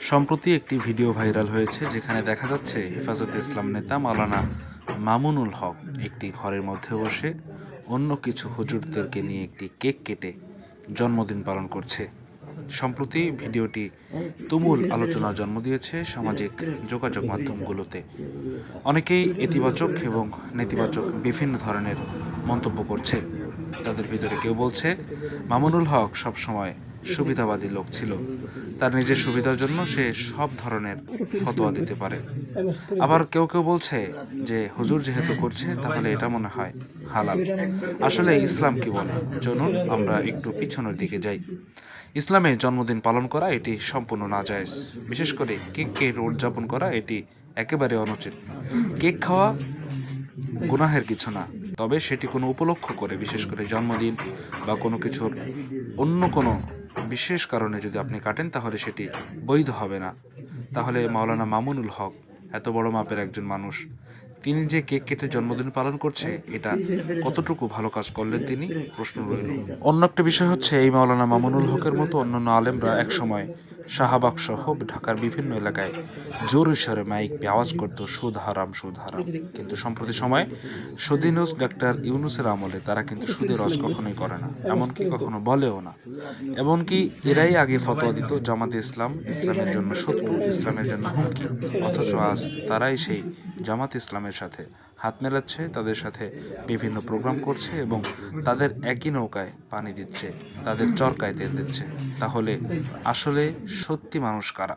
সম্প্রতি একটি video viral হয়েছে যেখানে দেখা যাচ্ছে হেফাজতে ইসলাম নেতা মাওলানা মামুনুল হক একটি ঘরের মধ্যে বসে অন্য কিছু হুজুরদেরকে নিয়ে একটি কেক কেটে জন্মদিন পালন করছে। সম্প্রতি ভিডিওটি তুমুল আলোচনার জন্ম দিয়েছে সামাজিক যোগাযোগ মাধ্যমগুলোতে। অনেকেই ইতিবাচক এবং নেতিবাচক বিভিন্ন ধরনের মন্তব্য করছে। তাদের ভিতরে কেউ বলছে, মামুনুল হক সবসময় সুবিধাবাদী লোক ছিল। তার নিজের সুবিধার জন্য সে সব ধরনের ফতোয়া দিতে পারে। আবার কেউ কেউ বলছে যে, হুজুর যেহেতু করছে, তাহলে এটা মনে হয় হালাল। আসলে ইসলাম কি বলে? চলুন আমরা একটু পিছনের দিকে যাই। ইসলামে জন্মদিন পালন করা এটি সম্পূর্ণ নাজায়েজ। বিশেষ করে কেক কেক উদযাপন করা এটি একেবারে অনুচিত। কেক খাওয়া গুনাহের কিছু না, তবে সেটি কোনো উপলক্ষ করে, বিশেষ করে জন্মদিন বা কোনো কিছুর অন্য কোনো বিশেষ কারণে যদি আপনি কাটেন, তাহলে সেটি বৈধ হবে না। তাহলে মাওলানা মামুনুল হক, এত বড় মাপের একজন মানুষ, তিনি যে কেক কেটে জন্মদিন পালন করছে, এটা কতটুকু ভালো কাজ করলেন তিনি? প্রশ্ন রইল। অন্য একটা বিষয় হচ্ছে, এই মাওলানা মামুনুল হকের মতো অন্যান্য আলেমরা এক একসময় শাহবাগ সহ ঢাকার বিভিন্ন এলাকায় জোর ঈশ্বরে মাইক পেয়ে আওয়াজ করতো সুদ হারাম হারাম কিন্তু সম্প্রতি সময়ে সুদিনুস ডাক্তার ইউনুসের আমলে তারা কিন্তু সুদের রস কখনোই করে না, এমনকি কখনো বলেও না। এমনকি এরাই আগে ফতোয়া দিত জামাতে ইসলাম, ইসলামের জন্য শত্রু, ইসলামের জন্য হুমকি। অথচ আজ তারাই সেই জামাত ইসলামের সাথে হাত মেলাচ্ছে, তাদের সাথে বিভিন্ন প্রোগ্রাম করছে এবং তাদের একই নৌকায় পানি দিচ্ছে, তাদের চরকায় তেল দিচ্ছে। তাহলে আসলে সত্যি মানুষ কারা?